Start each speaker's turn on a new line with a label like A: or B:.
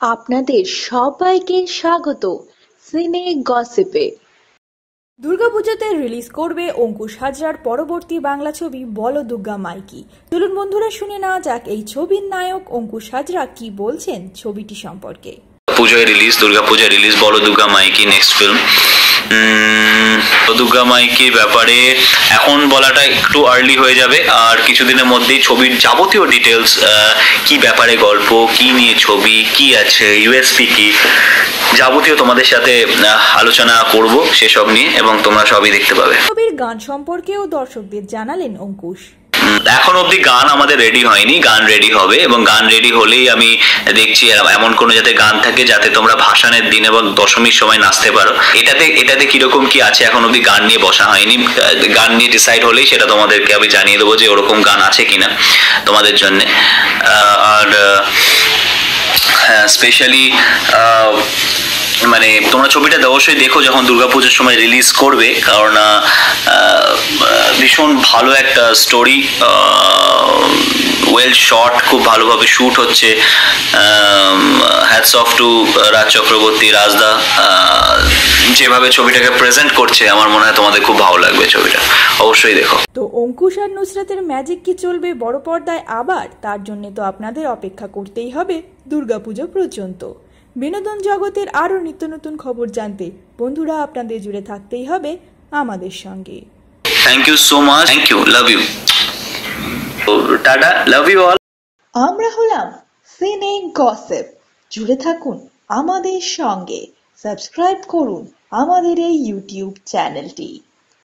A: আপনাদের সবাইকে স্বাগত সিনে গসিপে।
B: দুর্গাপুজোতে রিলিজ করবে অঙ্কুশ হাজরার পরবর্তী বাংলা ছবি বল দুর্গা মাইকি। চলুন বন্ধুরা শুনে নেওয়া যাক এই ছবির নায়ক অঙ্কুশ হাজরা কি বলছেন ছবিটি সম্পর্কে।
C: পুজোয় রিলিজ দুর্গা পূজায় রিলিজ বলো দুর্গা মাইকি নেক্সট ফিল্ম দুর্গা মাইকির ব্যাপারে এখন বলাটা একটু আর্লি হয়ে যাবে। আর কিছুদিনের মধ্যেই ছবির যাবতীয় ডিটেলস কি ব্যাপারে গল্প, কি নিয়ে ছবি, কি আছে ইউএসপি কি, যাবতীয় তোমাদের সাথে আলোচনা করব সেসব নিয়ে, এবং তোমরা সবই দেখতে পাবে।
B: ছবির গান সম্পর্কেও দর্শকদের জানালেন অঙ্কুশ।
C: এখন অবধি গান আমাদের রেডি হয়নি, গান রেডি হবে এবং গান রেডি হলেই আমি দেখছি এমন কোনো যাতে গান থাকে যাতে তোমরা ভাসানের দিন এবং দশমীর সময় নাচতে পারো। এটাতে এটাতে কীরকম কি আছে এখন অবধি গান নিয়ে বসা হয়নি। গান নিয়ে ডিসাইড হলেই সেটা তোমাদেরকে আমি জানিয়ে দেবো যে ওরকম গান আছে কিনা তোমাদের জন্য। আর স্পেশালি মানে তোমরা ছবিটা অবশ্যই দেখো যখন দুর্গাপুজোর সময় রিলিজ করবে। কারণ ভীষণ ভালো একটা স্টোরি ওয়েল শট খুব ভালোভাবে শ্যুট হচ্ছে। Hats off to Raj Chakraborty, Rajda যেভাবে ছবিটাকে প্রেজেন্ট করছে, আমার মনে হয় তোমাদের খুব ভালো লাগবে ছবিটা। অবশ্যই দেখো।
B: তো অঙ্কুশ আর নুসরাতের ম্যাজিক কি চলবে বড় পর্দায় আবার? তার জন্য তো আপনাদের অপেক্ষা করতেই হবে দুর্গাপুজো পর্যন্ত। বিনোদন জগতের আরও নিত্য নতুন খবর জানতে বন্ধুরা আপনাদের জুড়ে থাকতেই হবে আমাদের সঙ্গে।
C: Thank you so much thank you love you tata love you all
A: আমরা হলাম সিনে গসিপ জুড়ে থাকুন আমাদের সঙ্গে। সাবস্ক্রাইব করুন আমাদের এই ইউটিউব চ্যানেলটি